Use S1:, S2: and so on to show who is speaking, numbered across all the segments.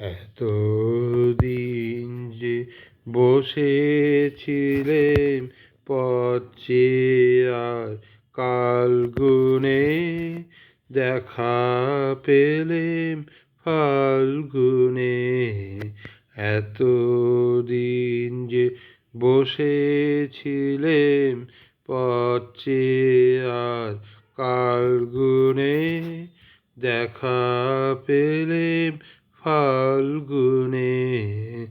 S1: এতদিন যে বসেছিলেম পথ চেয়ে আর কাল গুনে দেখা পেলেম ফাল্গুনে। এতদিন যে বসেছিলেম পথ চেয়ে আর কাল গুনে দেখা পেলেম ফাল্গুনে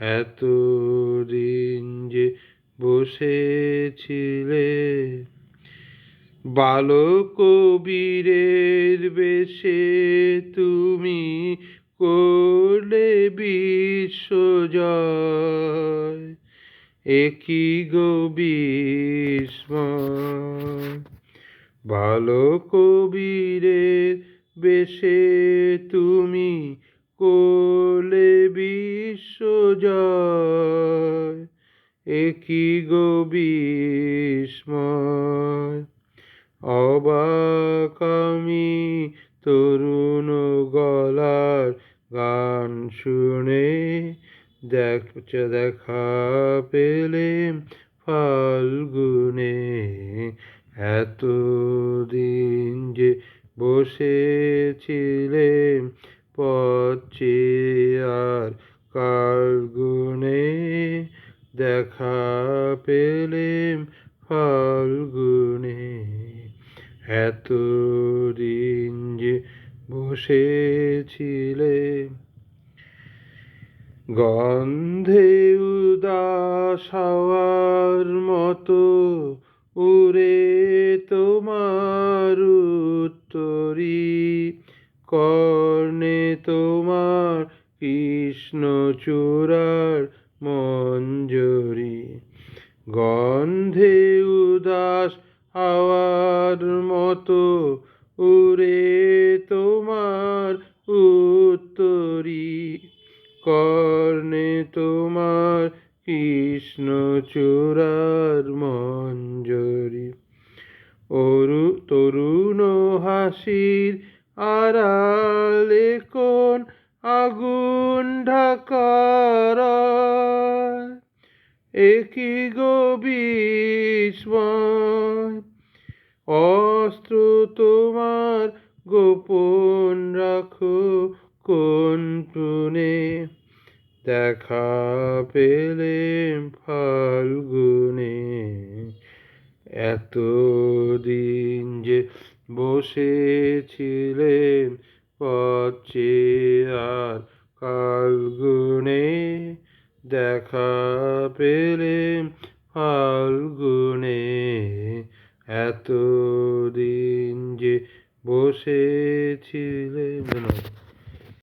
S1: এতদিন যে বসেছিলে। বালক বীরের বেশে তুমি করলে বিশ্বজয়। একই গো বিস্ময়। বালক বীরের বেশে তুমি কোলে বিশ্বজয় একই গো বিস্ময়। অবাক আমি তরুণ গলার গান শুনে দেখ দেখা পেলে ফাল্গুনে। এতদিন যে বসেছিলেম পথ চেয়ে আর কাল গুনে দেখা পেলেম ফাল্গুনে? এতদিন যে বসেছিলে। গন্ধে উদাস হওয়ার মতো উড়ে তোমার উত্তরি কর্ণে তোমার কৃষ্ণ চূড়ার মঞ্জরি। গন্ধে উদাস হাওয়ার মতো উড়ে তোমার উত্তরি। কর্ণে তোমার কৃষ্ণ চূড়ার মঞ্জরি। অরু তরুণ হাসির আড়ালে কোন আগুন ঢাকার একই গো অস্ত্র তোমার গোপন রাখো কোন টুনে দেখা পেলেম ফাল্গুনে, এতদিন যে বসেছিলেম পথ পচে আর কাল গুনে দেখা পেলেম ফাল্গুনে এতদিন যে বসেছিলেন।